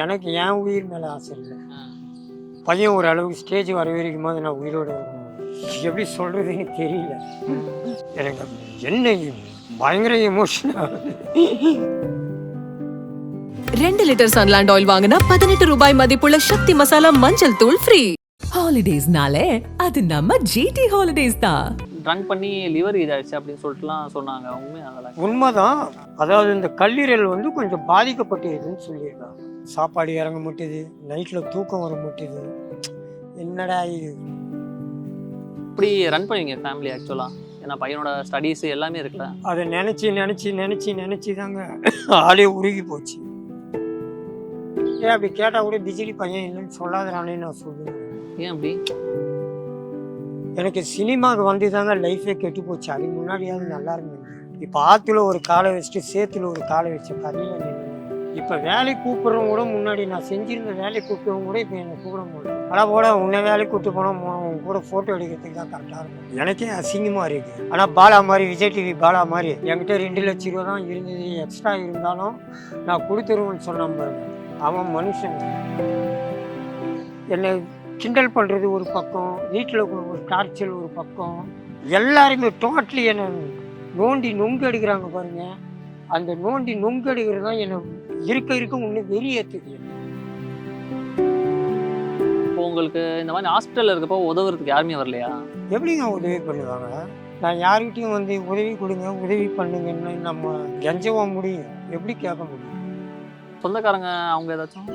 எனக்கு என் உயிர் மேலே ஆசை இல்லை. பையன் ஒரு அளவுக்கு ஸ்டேஜ் வர வரைக்கும் போது நான் உயிரோட இருக்கணும். எப்படி சொல்கிறதுன்னு தெரியல. எனக்கு என்ன பயங்கர எமோஷன் ரெண்டு லிட்டர் சன்லாண்ட் ஆயில் வாங்கினா பதினெட்டு ரூபாய் மதிப்புள்ள சக்தி மசாலா மஞ்சள் தூள் ஃப்ரீ ஹாலிடேஸ்னாலே அது நம்ம ஜிடி ஹாலிடேஸ் தான். ட்ரங்க் பண்ணி லிவர் இதாயிடுச்சு அப்படின்னு சொல்லிட்டுலாம் சொன்னாங்க. உண்மை உண்மைதான். அதாவது இந்த கல்லீரல் வந்து கொஞ்சம் பாதிக்கப்பட்டிருக்குன்னு சொல்லியிருக்காங்க. சாப்பாடு இறங்க மாட்டேது நைட்டில் தூக்கம் வர மாட்டேது. என்னடா இது? இப்படி ரன் பண்ணுவீங்க ஃபேமிலி ஆக்சுவலாக ஏன்னா பையனோட ஸ்டடீஸ் எல்லாமே இருக்குல்ல. அதை நினச்சி நினச்சி நினச்சி நினச்சி தாங்க ஆளே உருகி போச்சு. ஏன் அப்படி கேட்டால் கூட பிஜிலி பையன் இல்லைன்னு சொல்லாதறானே நான் சொல்லுவேன் ஏன் அப்படி? எனக்கு சினிமாவுக்கு வந்து தாங்க லைஃபே கெட்டு போச்சு. அதுக்கு முன்னாடியாவது நல்லா இருந்தது. இப்போ ஆற்றுல ஒரு காலை வச்சுட்டு சேத்துல ஒரு காலை வச்ச நின்று இப்போ வேலைக்கு கூப்பிட்றவங்க கூட முன்னாடி நான் செஞ்சிருந்த வேலைக்கு கூப்பிட்டவங்க கூட இப்போ என்னை கூப்பிட முடியும் ஆனால் போட உன்னை வேலைக்கு கூப்பிட்டு போனால் உங்க கூட ஃபோட்டோ எடுக்கிறதுக்கு தான் கரெக்டாக இருக்கும். எனக்கே அசிங்கமாக இருக்குது ஆனால் பாலா மாதிரி விஜய் டிவி பாலா மாதிரி என்கிட்ட ரெண்டு லட்ச ரூபா தான் இருந்தது. எக்ஸ்ட்ரா இருந்தாலும் நான் கொடுத்துருவேன்னு சொன்ன பாருங்க. அவன் மனுஷன். என்னை கிண்டல் பண்ணுறது ஒரு பக்கம் வீட்டில் ஒரு டார்ச்சல் ஒரு பக்கம். எல்லாருமே டோட்டலி என்னை நோண்டி நொங்கு எடுக்கிறாங்க பாருங்க. அந்த நோண்டி நொங்கு எடுக்கிறது தான் என்னை இருக்க இருக்க இன்னும் வெறியேற்றுது இப்போ உங்களுக்கு இந்த மாதிரி ஹாஸ்பிட்டலில் இருக்கப்போ உதவுறதுக்கு யாருமே வரலையா? எப்படிங்க உதவி பண்ணுவாங்க? நான் யாருக்கிட்டையும் வந்து உதவி கொடுங்க உதவி பண்ணுங்கன்னு நம்ம கெஞ்சவா முடியும். எப்படி கேட்க முடியும்? சொந்தக்காரங்க அவங்க ஏதாச்சும்?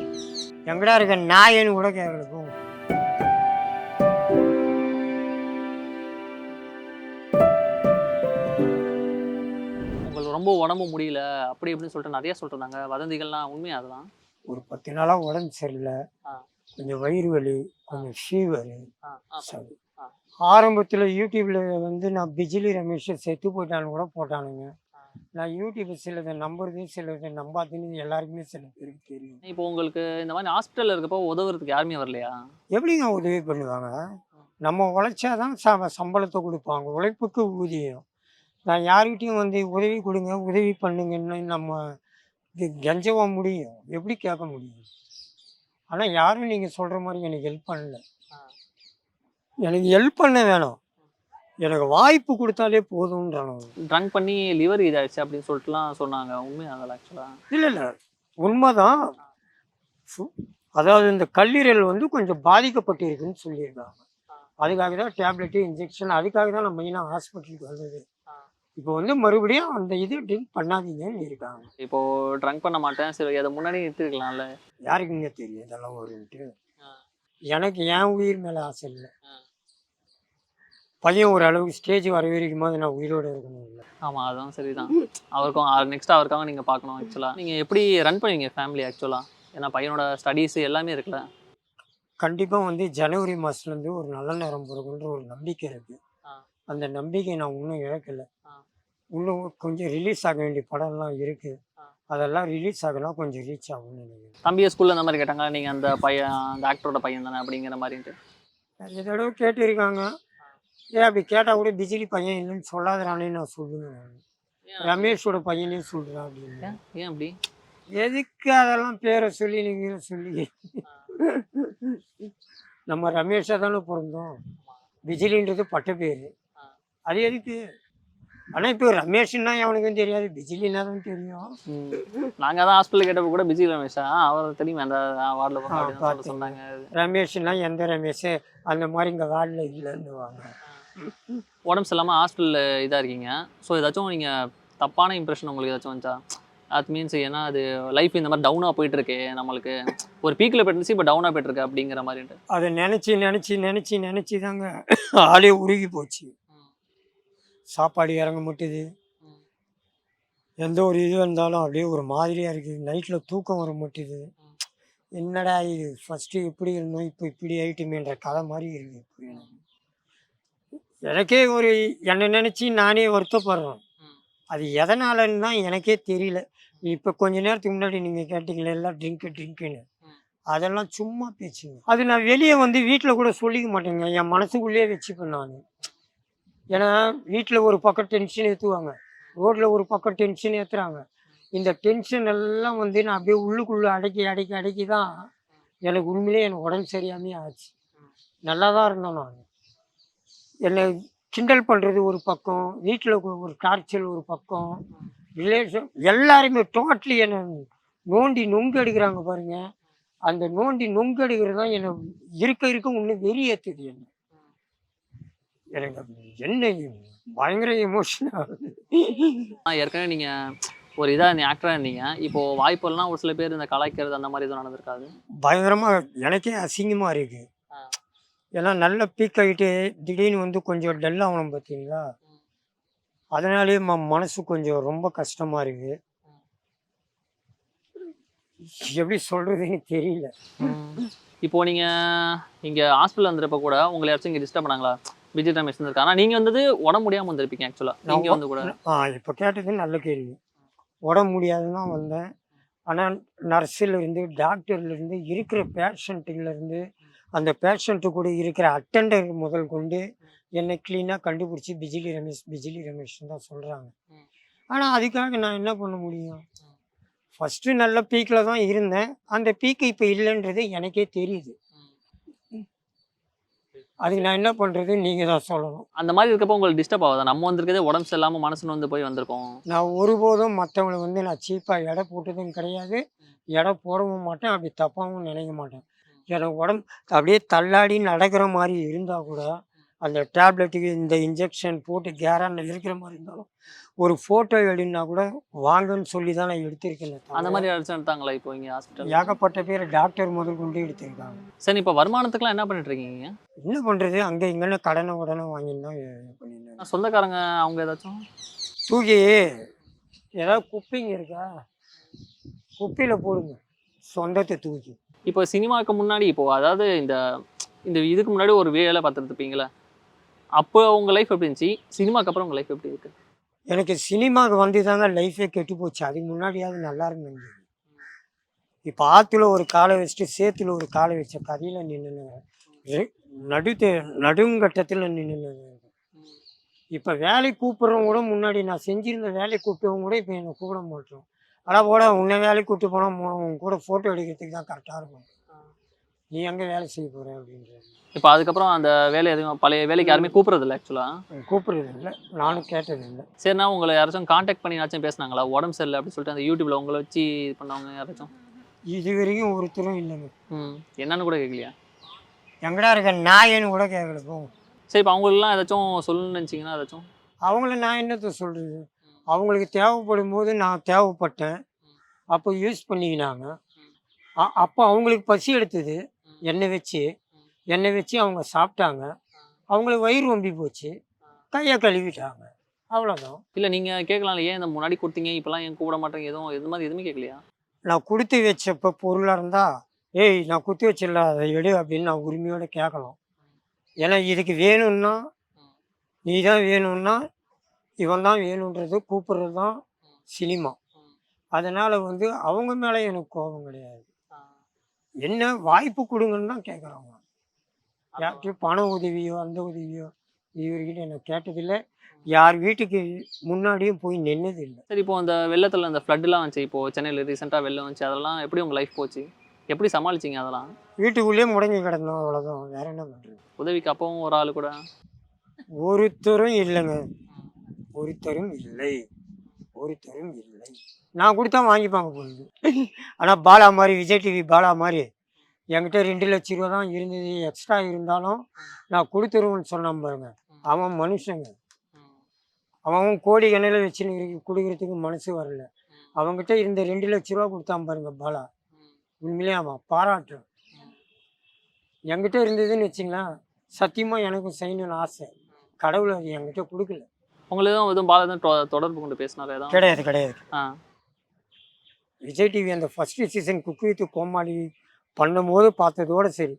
எங்கடா இருக்க நாயன்னு கூட கேட்கணும் ரொம்ப உடம்பு முடியல அப்படி இப்படின்னு சொல்லிட்டு நிறைய சொல்லிட்டு வதந்திகள்லாம் உண்மையா அதெல்லாம்? ஒரு பத்து நாளாக உடம்பு சரியில்லை. கொஞ்சம் வயிறு வலி கொஞ்சம் ஃபீவர் சரி. ஆரம்பத்தில் யூடியூப்ல வந்து நான் பிஜிலி ரமேஷ் செத்து போயிட்டான்னு கூட போட்டானுங்க. நான் யூடியூப் சிலதை நம்புறது சிலதை நம்பாதுன்னு எல்லாருக்குமே சில பேருக்கு தெரியும். இப்போ உங்களுக்கு இந்த மாதிரி ஹாஸ்பிட்டலில் இருக்கப்போ உதவுறதுக்கு யாருமே வரலையா? எப்படிங்க உதவி பண்ணுவாங்க? நம்ம உழைச்சாதான் ச சம்பளத்தை கொடுப்பாங்க. உழைப்புக்கு ஊதியம். நான் யாருக்கிட்டையும் வந்து உதவி கொடுங்க உதவி பண்ணுங்கன்னு நம்ம இது கெஞ்சவா முடியும்? எப்படி கேட்க முடியும்? ஆனால் யாரும் நீங்கள் சொல்கிற மாதிரி எனக்கு ஹெல்ப் பண்ணல. எனக்கு ஹெல்ப் பண்ண வேணும். எனக்கு வாய்ப்பு கொடுத்தாலே போதும்ன்றானு ட்ரங்க் பண்ணி லிவர் இதாயிடுச்சு அப்படின்னு சொல்லிட்டுலாம் சொன்னாங்க. உண்மையா அதெல்லாம் ஆக்சுவலாக இல்லை இல்லை. உண்மைதான். அதாவது இந்த கல்லீரல் வந்து கொஞ்சம் பாதிக்கப்பட்டிருக்குன்னு சொல்லியிருக்காங்க. அதுக்காக தான் டேப்லெட்டு இன்ஜெக்ஷன் அதுக்காக தான் நான் மெயினாக ஹாஸ்பிட்டலுக்கு வந்தது. இப்போ வந்து மறுபடியும் அந்த இது ட்ரிங்க் பண்ணாதீங்கன்னு இருக்காங்க. இப்போ ட்ரங்க் பண்ண மாட்டேன். சரி அதை முன்னாடி நிறுத்திருக்கலாம்ல யாருக்குங்க தெரியும்? இதெல்லாம் வரும்ட்டு ஆ. எனக்கு என் உயிர் மேலே ஆசை இல்லை. பையன் ஒரு அளவுக்கு ஸ்டேஜ் வர வரைக்கும் போது நான் உயிரோடு இருக்கணும் இல்லை. ஆமா அதுதான் சரிதான். அவருக்கும் நெக்ஸ்ட் அவருக்காக நீங்க பார்க்கணும் ஆக்சுவலா நீங்க எப்படி ரன் பண்ணுவீங்க ஃபேமிலி ஆக்சுவலா ஏன்னா பையனோட ஸ்டடீஸ் எல்லாமே இருக்குல்ல. கண்டிப்பாக வந்து ஜனவரி மாதத்துலேருந்து ஒரு நல்ல நேரம் பிறகுன்ற ஒரு நம்பிக்கை இருக்குது. அந்த நம்பிக்கையை நான் இன்னும் இழக்கலை. இன்னும் கொஞ்சம் ரிலீஸ் ஆக வேண்டிய படம்லாம் இருக்குது. அதெல்லாம் ரிலீஸ் ஆகலாம் கொஞ்சம் ரீச் ஆகும்னு நினைக்கிறேன். தம்பியை ஸ்கூல்ல இந்த மாதிரி கேட்டாங்க நீங்க அந்த பையன் அந்த ஆக்டரோட பையன் தானே அப்படிங்கிற மாதிரின்ட்டு. நிறைய தடவை கேட்டிருக்காங்க. ஏன் அப்படி கேட்டால் கூட பிஜிலி பையன் இல்லைன்னு சொல்லாதறானே நான் சொல்லுவேன் ரமேஷோட பையனே சொல்கிறான் அப்படின்னு. ஏன்? அப்படி? எதுக்கு அதெல்லாம் பேரை சொல்லி நீங்கள் சொல்லி? நம்ம ரமேஷாக தானே பிறந்தோம் பிஜிலின்றது பட்ட பேர். அது எதுக்கு? ஆனால் இப்போ ரமேஷ்னா அவனுக்கும் தெரியாது பிஜிலினா தான் தெரியும். நாங்க தான் ஹாஸ்பிட்டல் கேட்டப்ப கூட பிஜி ரமேஷா? அவர் தெரியும்? அந்த வார்டில் பார்த்தேன். சொன்னாங்க. ரமேஷ்னா எந்த ரமேஷ்? அந்த மாதிரி இங்கே வார்டில் இல்லைன்னு வாங்க உடம்பு சரியில்லாமல் ஹாஸ்பிட்டலில் இதாக இருக்கீங்க. ஸோ ஏதாச்சும் நீங்கள் தப்பான இம்ப்ரெஷன் உங்களுக்கு ஏதாச்சும் வந்துச்சா? அது மீன்ஸ் ஏன்னா அது லைஃப் இந்த மாதிரி டவுனாக போயிட்டு இருக்கு நம்மளுக்கு. ஒரு பீக்கில் போயிட்டு இப்போ டவுனாக போயிட்டு இருக்கு அப்படிங்கிற மாதிரின்ட்டு அதை நினச்சி நினச்சி நினச்சி நினச்சி தாங்க ஆளே உருகி போச்சு. சாப்பாடு இறங்க மாட்டுது. எந்த ஒரு இது வந்தாலும் அப்படியே ஒரு மாதிரியாக இருக்குது நைட்டில் தூக்கம் வர மாட்டுது. என்னடா இது? ஃபஸ்ட்டு எப்படி இருந்தோம் இப்போ இப்படி ஆகிட்டுமேன்ற கதை மாதிரி இருக்குது இப்போ எனக்கு. எனக்கே ஒரு என்னை நினச்சி நானே வருத்தப்படுறேன். அது எதனாலன்னு தான் எனக்கே தெரியல. இப்போ கொஞ்ச நேரத்துக்கு முன்னாடி நீங்கள் கேட்டீங்களே எல்லாம் ட்ரிங்க்கு ட்ரிங்க்குன்னு அதெல்லாம் சும்மா பேச்சுங்க அது நான் வெளியே வந்து வீட்டில் கூட சொல்லிக்க மாட்டேங்க. என் மனசுக்குள்ளேயே வச்சுப்பேன் நான். ஏன்னா வீட்டில் ஒரு பக்கம் டென்ஷன் ஏற்றுவாங்க ரோட்டில் ஒரு பக்கம் டென்ஷன் ஏற்றுறாங்க இந்த டென்ஷன் எல்லாம் வந்து நான் அப்படியே உள்ளுக்குள்ளே அடக்கி அடக்கி அடக்கி தான் எனக்கு உண்மையிலே எனக்கு உடம்பு சரியாமே ஆச்சு. நல்லா தான் இருந்தேன் நான். என்னை கிண்டல் பண்ணுறது ஒரு பக்கம் வீட்டில் ஒரு டார்ச்சல் ஒரு பக்கம் ரிலேஷன் எல்லாருமே டோட்டலி என்னை நோண்டி நொங்கு எடுக்கிறாங்க பாருங்கள் அந்த நோண்டி நொங்கு எடுக்கிறது தான் என்னை இருக்க இருக்க இன்னும் வெறியேற்றுது என்ன. எனக்கு என்ன பயங்கர எமோஷன் ஆகுது ஆ, ஏற்கனவே நீங்க ஒரு இதா நீ ஆக்டரா இருந்தீங்க. இப்போ வாய்ப்பெல்லாம் ஒரு சில பேர் இந்த கலாய்க்கிறது அந்த மாதிரி எதுவும் நடந்திருக்காது? பயங்கரமா எனக்கே அசிங்கமா இருக்கு. ஏன்னா நல்ல பீக் ஆகிட்டு திடீர்னு வந்து கொஞ்சம் டல் ஆகணும் பார்த்தீங்களா அதனாலேயே ம மனசு கொஞ்சம் ரொம்ப கஷ்டமா இருக்கு. எப்படி சொல்றதுன்னு தெரியல. இப்போ நீங்க இங்க ஹாஸ்பிட்டல் வந்திருப்ப கூட உங்களை யாராச்சும் இங்க டிஸ்டர்ப் பண்ணாங்களா? விஜய் ரமேஷ் இருந்திருக்கா ஆனா நீங்க வந்தது உடம்பு முடியாம வந்திருப்பீங்க ஆக்சுவலா நீங்க வந்து கூட. ஆ இப்போ கேட்டது நல்ல கேள்வி. உடம்பு முடியாதுன்னு தான் வந்தேன். ஆனால் நர்ஸில் இருந்து டாக்டர்ல இருந்து இருக்கிற பேஷண்ட்டுல இருந்து அந்த பேஷண்ட்டு கூட இருக்கிற அட்டெண்டர் முதல் கொண்டு என்னை க்ளீனாக கண்டுபிடிச்சி பிஜிலி ரமேஷ் பிஜிலி ரமேஷ்னு தான் சொல்கிறாங்க. ஆனால் அதுக்காக நான் என்ன பண்ண முடியும்? ஃபஸ்ட்டு நல்ல பீக்கில் தான் இருந்தேன். அந்த பீக்கு இப்போ இல்லைன்றது எனக்கே தெரியுது. அதுக்கு நான் என்ன பண்ணுறது நீங்கள் தான் சொல்லணும். அந்த மாதிரி இருக்கப்போ உங்களுக்கு டிஸ்டர்ப் ஆகுதா? நம்ம வந்திருக்கதே உடம்பு சரியில்லாம மனசுன்னு வந்து போய் வந்திருக்கோம். நான் ஒருபோதும் மற்றவங்களை வந்து நான் சீப்பாக எடை போட்டதும் கிடையாது. எடை போடவும் மாட்டேன். அப்படி தப்பாகவும் நினைக்க மாட்டேன். எனக்கு உடம்பு அப்படியே தள்ளாடி நடக்கிற மாதிரி இருந்தால் கூட அந்த டேப்லெட்டுக்கு இந்த இன்ஜெக்ஷன் போட்டு கேரான இருக்கிற மாதிரி இருந்தாலும் ஒரு ஃபோட்டோ எடுனா கூட வாங்கன்னு சொல்லி தான் நான் எடுத்திருக்கேன் அந்த மாதிரி யாராச்சும் எடுத்தாங்களா இப்போ இங்க ஹாஸ்பிட்டல் ஏகப்பட்ட பேர் டாக்டர் முதல் கொண்டு எடுத்திருக்காங்க. சரி இப்போ வருமானத்துக்குலாம் என்ன பண்ணிட்டு இருக்கீங்க என்ன பண்ணுறது அங்கே இங்கன்னு கடனை உடனே வாங்கின்னு தான் இது பண்ணிருந்தேன் சொந்தக்காரங்க அவங்க ஏதாச்சும்? தூக்கி ஏதாவது குப்பைங்க இருக்கா? குப்பையில் போடுங்க. சொந்தத்தை தூக்கி. இப்போ சினிமாவுக்கு முன்னாடி இப்போ அதாவது இந்த இந்த இதுக்கு முன்னாடி ஒரு வேலை பார்த்துட்டு இருப்பீங்களே அப்போ உங்கள் லைஃப் எப்படி இருந்துச்சு? சினிமாக்கு அப்புறம் உங்கள் லைஃப் எப்படி இருக்கு? எனக்கு சினிமாவுக்கு வந்து தாங்க லைஃபே கெட்டு போச்சு. அதுக்கு முன்னாடியாவது நல்லா இருந்தது இப்போ ஆற்றுல ஒரு காலை வச்சுட்டு சேத்துல ஒரு காலை வச்ச கதையில் நின்று நடு நடுங்கட்டத்தில் நின்று இப்போ வேலை கூப்பிட்றவங்க கூட முன்னாடி நான் செஞ்சிருந்த வேலை கூப்பிட்டவங்க கூட இப்போ என்னை கூப்பிட மாட்டோம். ஆனால் போட உன்னை வேலைக்கு கூப்பிட்டு போனால் உன் கூட ஃபோட்டோ எடுக்கிறதுக்கு தான் கரெக்டாக இருக்கும். நீ எங்கே வேலை செய்ய போகிற அப்படின்றது. இப்போ அதுக்கப்புறம் அந்த வேலை எதுவும் பழைய வேலைக்கு யாருமே கூப்பிடுறது இல்லை ஆக்சுவலாக கூப்பிடுறது இல்லை நானும் கேட்டது இல்லை சரிண்ணா உங்களை யாராச்சும் காண்டாக்ட் பண்ணி யாராச்சும் பேசுனாங்களா? உடம்பு சரியில்லை அப்படின்னு சொல்லிட்டு அந்த யூடியூப்ல உங்களை வச்சு இது பண்ணவங்க யாராச்சும்? இது வரைக்கும் ஒருத்தரும் இல்லைங்க. ம். என்னன்னு கூட கேட்கலையா எங்கடா இருக்க? நாயன்னு கூட கேட்கல போங்க சரி இப்போ அவங்களுக்குலாம் ஏதாச்சும் சொல்லணும்னு நினச்சிங்கன்னா ஏதாச்சும்? அவங்கள நான் என்னத்த சொல்கிறது அவங்களுக்கு தேவைப்படும் போது நான் தேவைப்பட்டேன். அப்போ யூஸ் பண்ணிக்கினாங்க. அப்போ அவங்களுக்கு பசி எடுத்தது. எண்ணெய் வச்சு எண்ணெய் வச்சு அவங்க சாப்பிட்டாங்க. அவங்களுக்கு வயிறு வம்பி போச்சு. கையை கழுவிட்டாங்க. அவ்வளோதான் இல்லை நீங்கள் கேட்கலாம் ஏன் இந்த முன்னாடி கொடுத்தீங்க இப்போலாம் ஏன் கூப்பிட மாட்டேங்க? எதுவும் இது மாதிரி எதுவுமே கேட்கலையா? நான் கொடுத்து வச்சப்போ பொருளாக இருந்தால் ஏய் நான் கொடுத்து வச்சிடல அதை எடு அப்படின்னு நான் உரிமையோடு கேட்கலாம். ஏன்னா இதுக்கு வேணும்னா நீ தான் வேணும்னா இவன் தான் வேணுன்றது கூப்பிடுறது தான் சினிமா. அதனால் வந்து அவங்க மேலே எனக்கு கோபம் கிடையாது. என்ன வாய்ப்பு கொடுங்கன்னு தான் கேட்குறாங்க யார்கிட்டயும் பண உதவியோ அந்த உதவியோ இதுவரைக்கும் எனக்கு கேட்டதில்லை. யார் வீட்டுக்கு முன்னாடியும் போய் நின்னதில்லை. சரி இப்போ அந்த வெள்ளத்தில் அந்த ஃப்ளட்லாம் வந்துச்சு. இப்போ சென்னையில் ரீசெண்டாக வெள்ளம் வந்துச்சு. அதெல்லாம் எப்படி உங்கள் லைஃப் போச்சு? எப்படி சமாளிச்சிங்க அதெல்லாம்? வீட்டுக்குள்ளேயே முடங்கி கிடந்தோம் அவ்வளோதான் வேற என்ன பண்ணுறது உதவிக்கு அப்பவும் ஒரு ஆள் கூட? ஒருத்தரும் இல்லைங்க. ஒருத்தரும் இல்லை. ஒருத்தரும் இல்லை. நான் கொடுத்தா வாங்கிப்பாங்க பொழுது ஆனால் பாலா மாதிரி விஜய் டிவி பாலா மாதிரி என்கிட்ட ரெண்டு லட்ச ரூபா தான் இருந்தது எக்ஸ்ட்ரா இருந்தாலும் நான் கொடுத்துருவேன்னு சொன்னான் பாருங்க. அவன் மனுஷங்க. அவன் கோடி கணையில் வச்சுன்னு கொடுக்கறதுக்கு மனசு வரல. அவன்கிட்ட இருந்த ரெண்டு லட்ச ரூபா கொடுத்தான் பாருங்க பாலா. உண்மையிலே அவன் பாராட்டுறேன். என்கிட்ட இருந்ததுன்னு வச்சுங்களேன் சத்தியமாக எனக்கும் செய்யணும்னு ஆசை. கடவுள் அது என்கிட்ட கொடுக்கல. உங்களுக்கு எதுவும் பால தொடர்பு கொண்டு பேசினாரு எதாவது கிடையாது கிடையாது. ஆ. விஜய் டிவி அந்த first season cook with Comali பண்ணும்போது பார்த்ததோட சரி.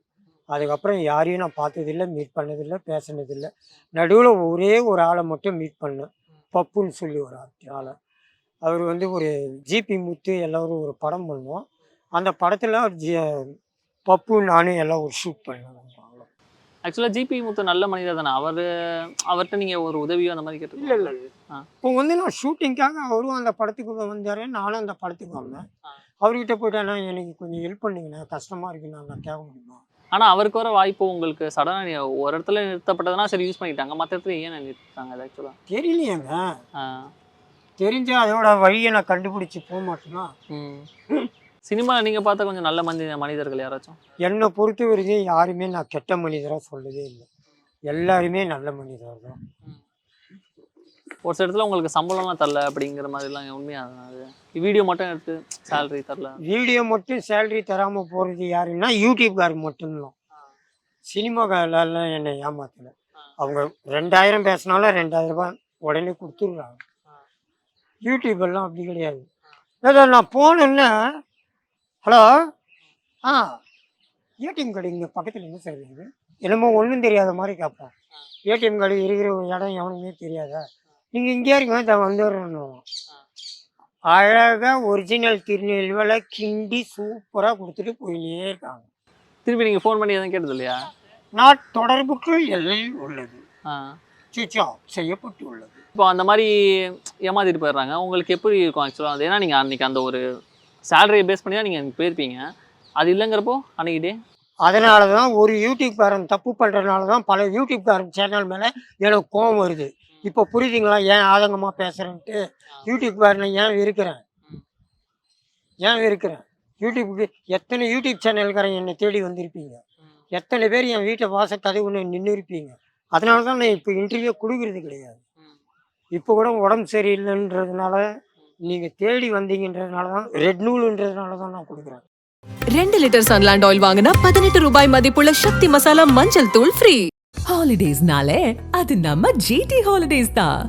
அதுக்கப்புறம் யாரையும் நான் பார்த்ததில்லை மீட் பண்ணதில்லை பேசினதில்லை. நடுவில் ஒரே ஒரு ஆளை மட்டும் மீட் பண்ணேன். பப்புன்னு சொல்லி ஒரு ஆள் அவர் வந்து ஒரு ஜிபி முத்து எல்லோரும் ஒரு படம் பண்ணுவோம். அந்த படத்தில் ஜி பப்பு நானும் எல்லாம் ஒரு ஷூட் பண்ணோம் அவ்வளோ ஆக்சுவலாக ஜிபி முத்து நல்ல மனிதர் தானே. அவர் அவர்கிட்ட நீங்கள் ஒரு உதவியோ அந்த மாதிரி கேட்டு இல்லை இல்லை. இப்போ வந்து நான் ஷூட்டிங்காக அவரும் அந்த படத்துக்கு வந்தார் நானும் அந்த படத்துக்கு வந்தேன். அவர்கிட்ட போயிட்டேன்னா எனக்கு கொஞ்சம் ஹெல்ப் பண்ணுங்கண்ணா. கஷ்டமாக இருக்குண்ணா நான் கேட்க முடியுமா? ஆனால் அவருக்கு வர வாய்ப்பு உங்களுக்கு சடனாக ஒரு இடத்துல நிறுத்தப்பட்டதுன்னா சரி யூஸ் பண்ணிட்டாங்க மற்ற இடத்துல ஏன் நிறுத்திட்டாங்க அது ஆக்சுவலாக தெரியலையேங்க. ஆ. தெரிஞ்சா அதோட வழியை நான் கண்டுபிடிச்சி போக மாட்டேன்னா ம். சினிமாவில் நீங்கள் பார்த்த கொஞ்சம் நல்ல மனித மனிதர்கள் யாராச்சும்? என்னை பொறுத்த வரைக்கும் யாருமே நான் கெட்ட மனிதராக சொல்லவே இல்லை. எல்லாருமே நல்ல மனிதர் தான். ஒரு சில இடத்துல உங்களுக்கு சம்பளம்லாம் தரல அப்படிங்கிற மாதிரிலாம் உண்மையாக அது வீடியோ மட்டும் எடுத்து சேலரி தரல. வீடியோ மட்டும் சேலரி தராமல் போகிறது யாருன்னா யூடியூப்கார் மட்டும்தான். சினிமாக்காரெல்லாம் என்னை ஏமாத்தலை. அவங்க ரெண்டாயிரம் பேசினாலும் ரெண்டாயிரம் ரூபாய் உடனே கொடுத்துட்றாங்க. யூடியூப் எல்லாம் அப்படி கிடையாது. ஏதோ நான் போனேன்னா ஹலோ? ஆ. ஏடிஎம் கார்டு இங்கே பக்கத்தில் என்ன சார் இருக்குது? என்னமோ ஒன்றும் தெரியாத மாதிரி கேட்போம் ஏடிஎம் கார்டு இருக்கிற ஒரு இடம் எவனுமே தெரியாதா. நீங்கள் இங்கே இருங்க இதை வந்துடுறோன்னு அழகாக ஒரிஜினல் திருநெல்வேலை கிண்டி சூப்பராக கொடுத்துட்டு போயினே இருக்காங்க. திருப்பி நீங்கள் ஃபோன் பண்ணி எதுவும் கேட்டது இல்லையா? நான் தொடர்புக்கு எல்லையில் உள்ளது. ஆ. சுவிட்ச் ஆஃப் செய்யப்பட்டு உள்ளது. இப்போ அந்த மாதிரி ஏமாத்திட்டு போயிடுறாங்க. உங்களுக்கு எப்படி இருக்கும் ஆக்சுவலாக அது ஏன்னா நீங்கள் அன்றைக்கி அந்த ஒரு சேலரியை பேஸ் பண்ணி தான் நீங்கள் போயிருப்பீங்க. அது இல்லைங்கிறப்போ அன்னைக்கு டே அதனால தான் ஒரு யூடியூப்காரன் தப்பு பண்ணுறதுனால தான் பல யூடியூப்காரன் சேனல் மேலே எனக்கு கோவம் வருது. இப்போ புரியுதுங்களா? ஏன் ஆதங்கமாக பேசுகிறேன்ட்டு யூடியூப்காரனை ஏன் இருக்கிறேன் ஏன் இருக்கிறேன் யூடியூப்புக்கு எத்தனை யூடியூப் சேனல்காரன் என்னை தேடி வந்திருப்பீங்க? எத்தனை பேர் என் வீட்டை வாச கதவுன்னு நின்று இருப்பீங்க அதனால தான் நான் இப்போ இன்டர்வியூ கொடுக்கறது கிடையாது. இப்போ கூட உடம்பு சரியில்லைன்றதுனால நீங்கள் தேடி வந்தீங்கன்றதுனால தான் ரெட் நூலுன்றதுனால தான் நான் கொடுக்குறேன். ரெண்டு லிட்டர் சன்லாண்ட் ஆயில் வாங்கினா பதினெட்டு ரூபாய் மதிப்புள்ள சக்தி மசாலா மஞ்சள் தூள் ஃப்ரீ ஹாலிடேஸ்னாலே அது நம்ம ஜிடி ஹாலிடேஸ் தான்.